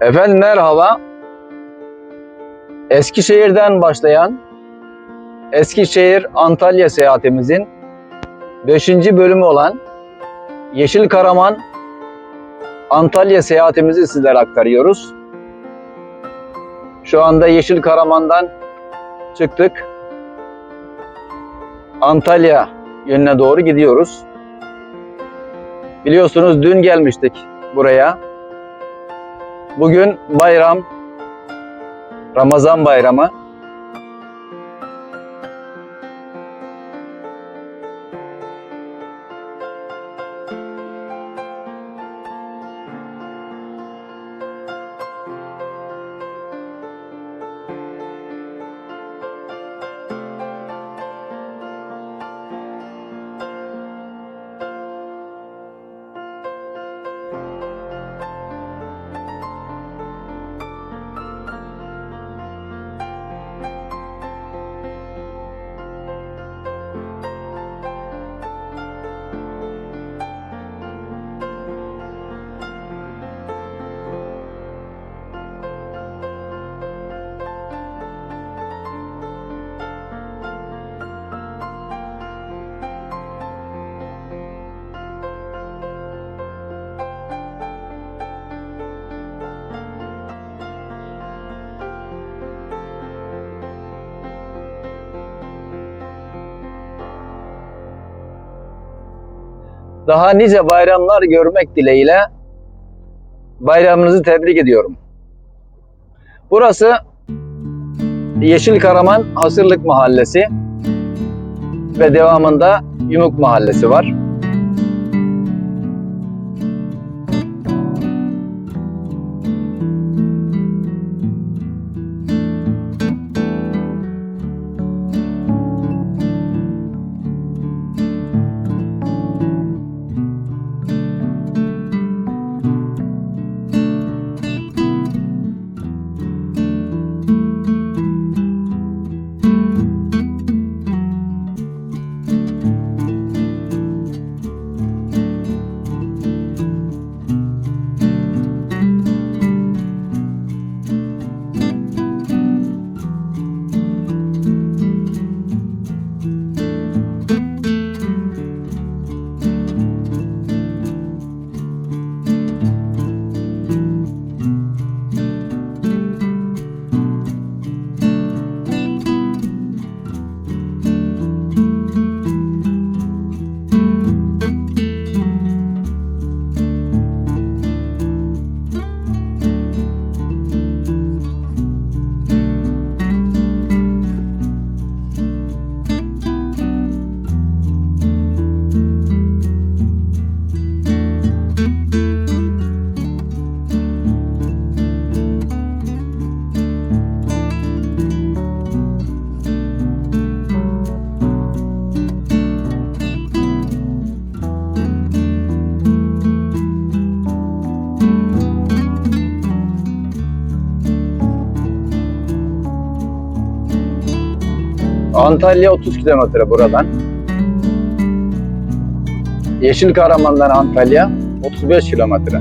Efendim merhaba. Eskişehir'den başlayan Eskişehir Antalya seyahatimizin 5. bölümü olan Yeşil Karaman Antalya seyahatimizi sizlere aktarıyoruz. Şu anda Yeşil Karaman'dan çıktık. Antalya yönüne doğru gidiyoruz. Biliyorsunuz dün gelmiştik buraya. Bugün bayram, Ramazan bayramı. Daha nice bayramlar görmek dileğiyle bayramınızı tebrik ediyorum. Burası Yeşil Karaman Hasırlık Mahallesi ve devamında Yumuk Mahallesi var. Antalya 30 kilometre buradan. Yeşil Karaman'dan Antalya 35 kilometre.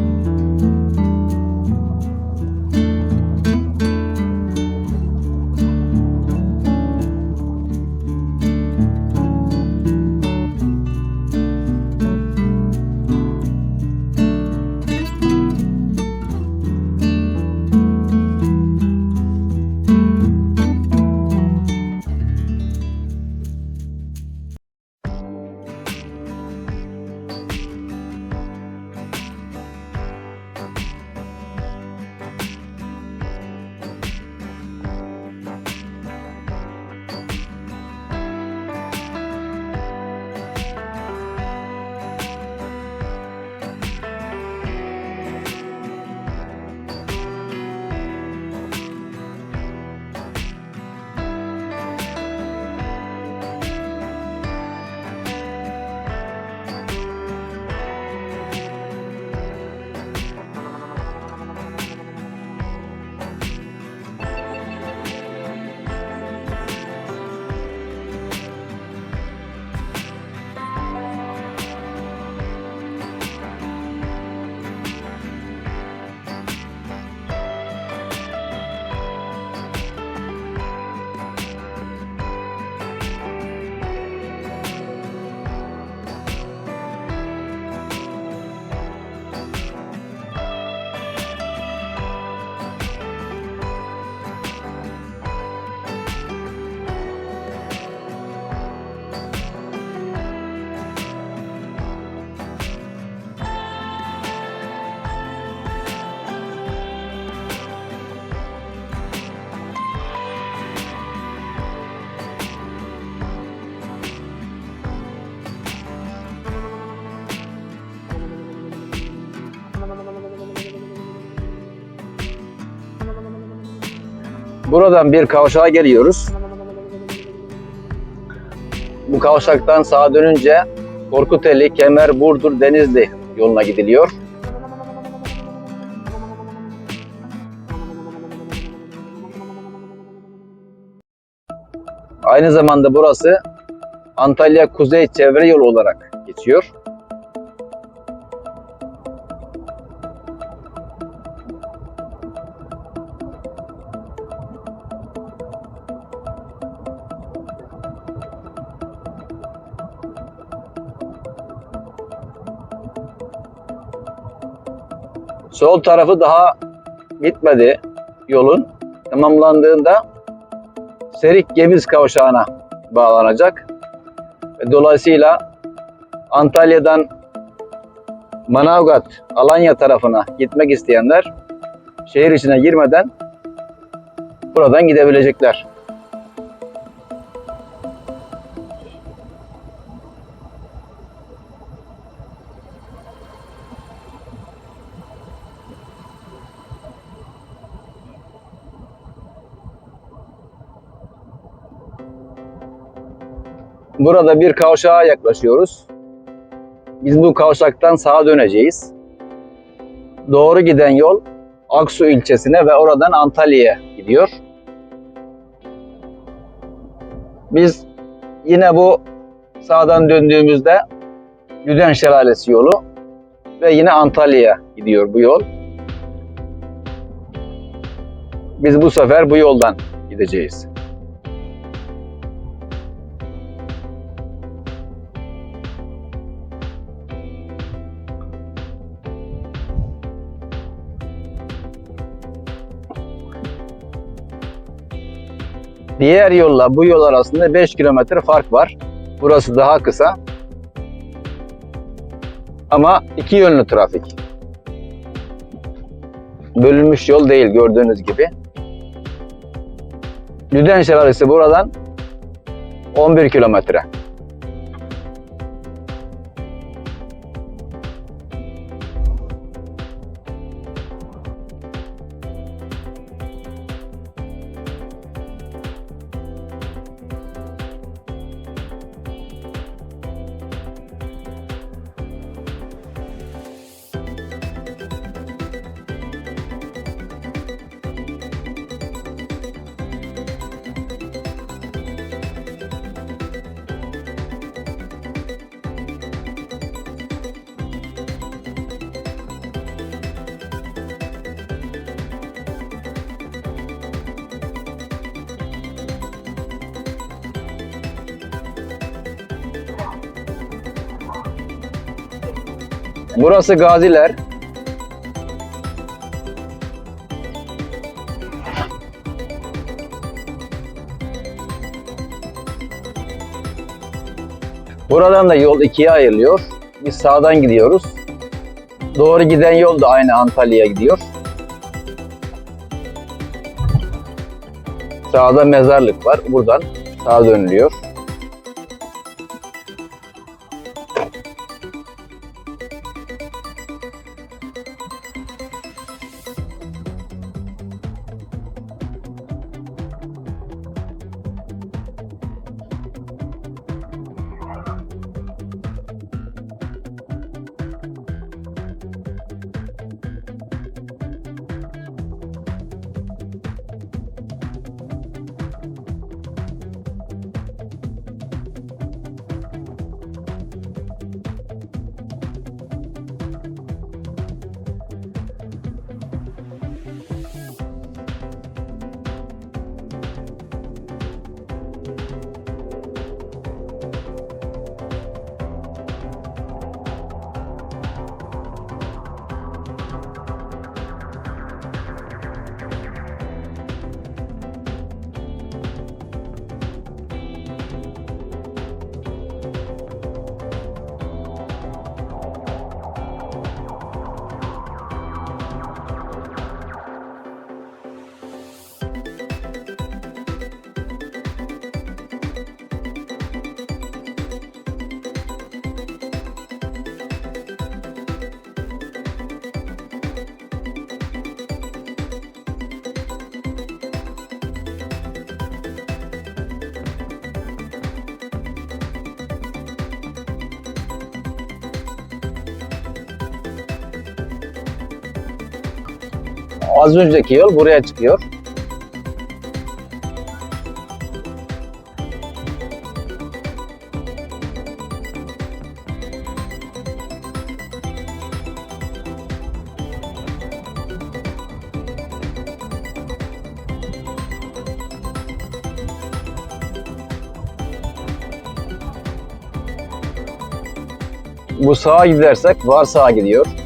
Buradan bir kavşağa geliyoruz. Bu kavşaktan sağa dönünce Korkuteli, Kemer, Burdur, Denizli yoluna gidiliyor. Aynı zamanda burası Antalya Kuzey Çevre Yolu olarak geçiyor. Sol tarafı daha gitmedi yolun. Tamamlandığında Serik Gemiz kavşağına bağlanacak. Dolayısıyla Antalya'dan Manavgat, Alanya tarafına gitmek isteyenler şehir içine girmeden buradan gidebilecekler. Burada bir kavşağa yaklaşıyoruz. Biz bu kavşaktan sağa döneceğiz. Doğru giden yol Aksu ilçesine ve oradan Antalya'ya gidiyor. Biz yine bu sağdan döndüğümüzde Lüden Şelalesi yolu ve yine Antalya'ya gidiyor bu yol. Biz bu sefer bu yoldan gideceğiz. Diğer yolla bu yol arasında 5 kilometre fark var. Burası daha kısa. Ama iki yönlü trafik. Bölünmüş yol değil gördüğünüz gibi. Lüden Şelalesi buradan 11 kilometre. Burası Gaziler. Buradan da yol ikiye ayrılıyor. Biz sağdan gidiyoruz. Doğru giden yol da aynı Antalya'ya gidiyor. Sağda mezarlık var. Buradan sağa dönülüyor. Az önceki yol buraya çıkıyor. Bu sağa gidersek var sağa gidiyor.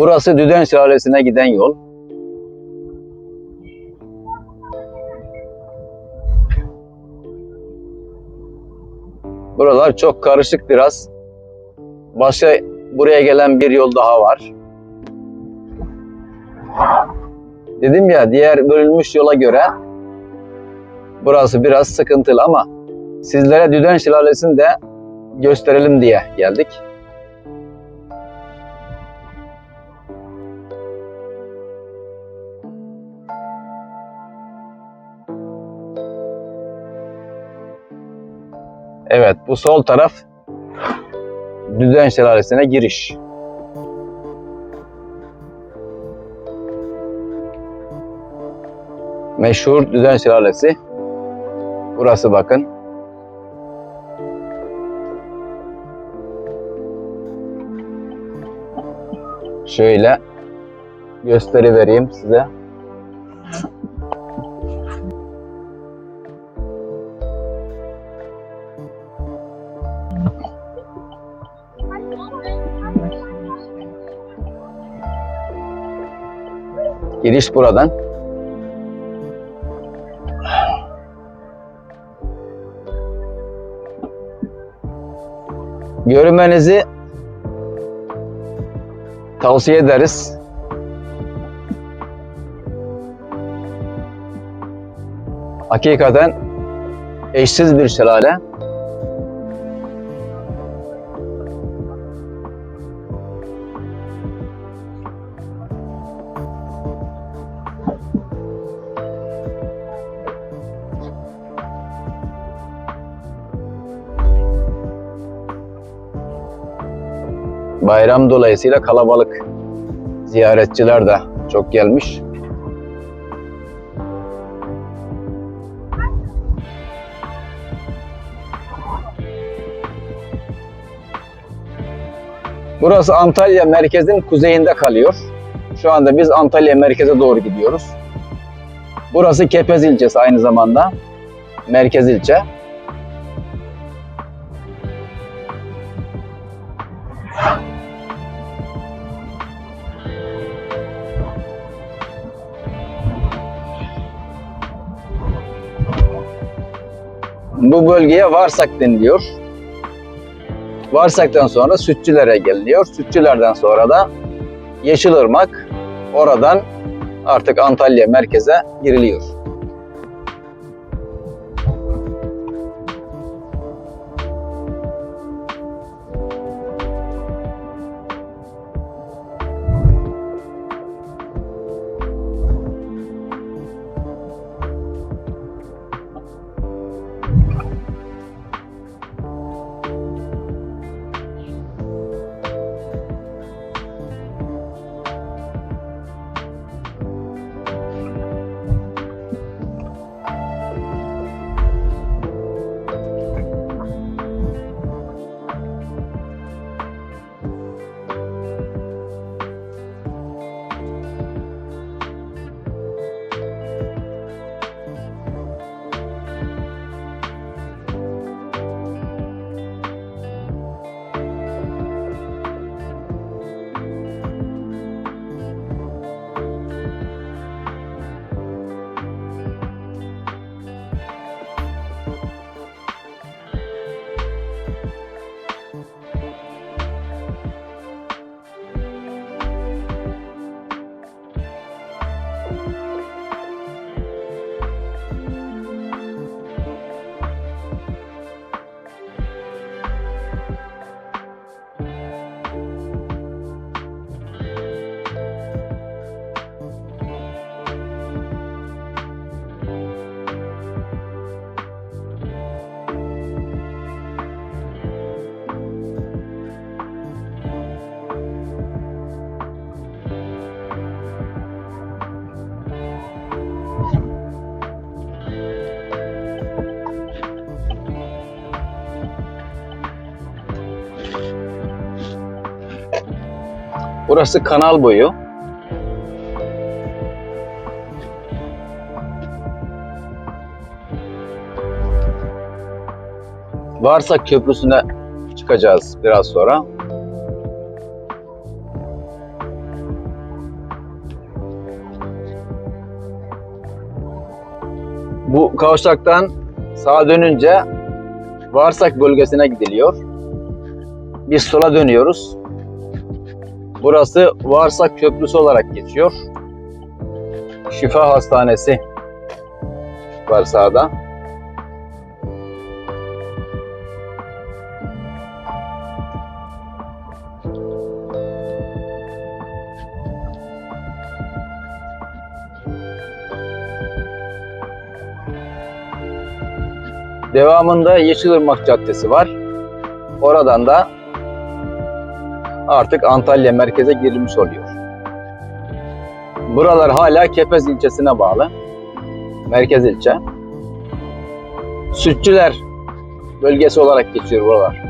Burası Düden Şelalesi'ne giden yol. Buralar çok karışık biraz. Başka buraya gelen bir yol daha var. Dedim ya diğer bölünmüş yola göre burası biraz sıkıntılı ama sizlere Düden Şelalesi'ni de gösterelim diye geldik. Evet, bu sol taraf Düzen Şelalesi'ne giriş. Meşhur Düzen Şelalesi. Burası bakın. Şöyle gösteri vereyim size. Giriş buradan. Görmenizi tavsiye ederiz. Hakikaten eşsiz bir şelale. Bayram dolayısıyla kalabalık. Ziyaretçiler de çok gelmiş. Burası Antalya merkezin kuzeyinde kalıyor. Şu anda biz Antalya merkeze doğru gidiyoruz. Burası Kepez ilçesi aynı zamanda. Merkez ilçe. Bu bölgeye Varsak deniliyor. Varsak'tan sonra Sütçülere geliniyor. Sütçülerden sonra da Yeşilırmak. Oradan artık Antalya merkeze giriliyor. Burası kanal boyu. Varsak Köprüsü'ne çıkacağız biraz sonra. Bu kavşaktan sağa dönünce Varsak bölgesine gidiliyor. Biz sola dönüyoruz. Burası Varsak Köprüsü olarak geçiyor. Şifa Hastanesi var sağda. Devamında Yeşilırmak Caddesi var. Oradan da artık Antalya merkeze girilmiş oluyor. Buralar hala Kepez ilçesine bağlı. Merkez ilçe. Sütçüler bölgesi olarak geçiyor buralar.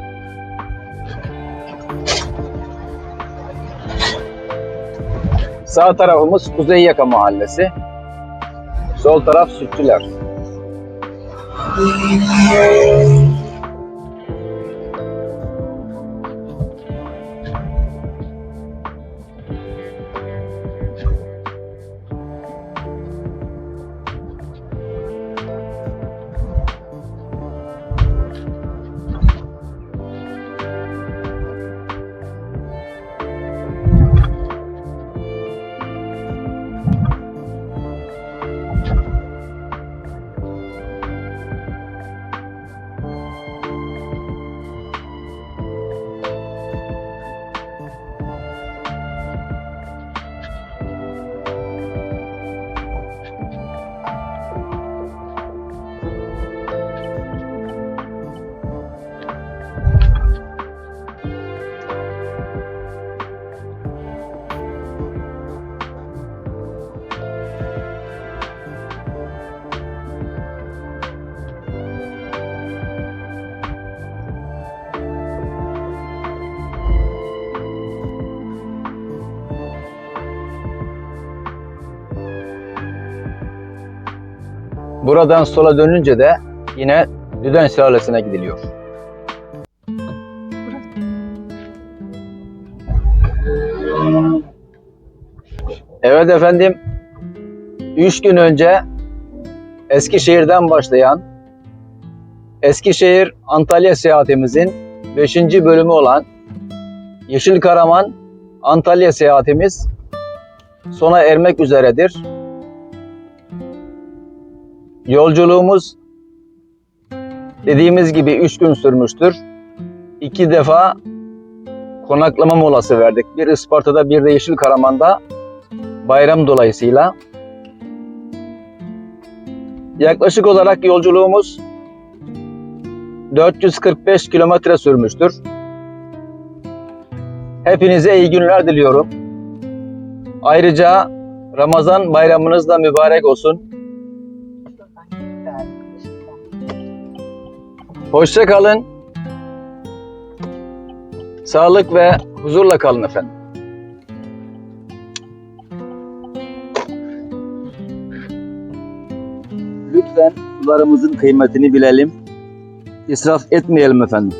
Sağ tarafımız Kuzey Yaka Mahallesi. Sol taraf Sütçüler. Buradan sola dönünce de yine Düden Şelalesi'ne gidiliyor. Evet efendim. Üç gün önce Eskişehir'den başlayan Eskişehir Antalya seyahatimizin 5. bölümü olan Yeşil Karaman Antalya seyahatimiz sona ermek üzeredir. Yolculuğumuz dediğimiz gibi 3 gün sürmüştür. İki defa konaklama molası verdik. Bir Isparta'da bir de Yeşil Karaman'da bayram dolayısıyla. Yaklaşık olarak yolculuğumuz 445 kilometre sürmüştür. Hepinize iyi günler diliyorum. Ayrıca Ramazan bayramınız da mübarek olsun. Hoşça kalın. Sağlık ve huzurla kalın efendim. Lütfen sularımızın kıymetini bilelim. İsraf etmeyelim efendim.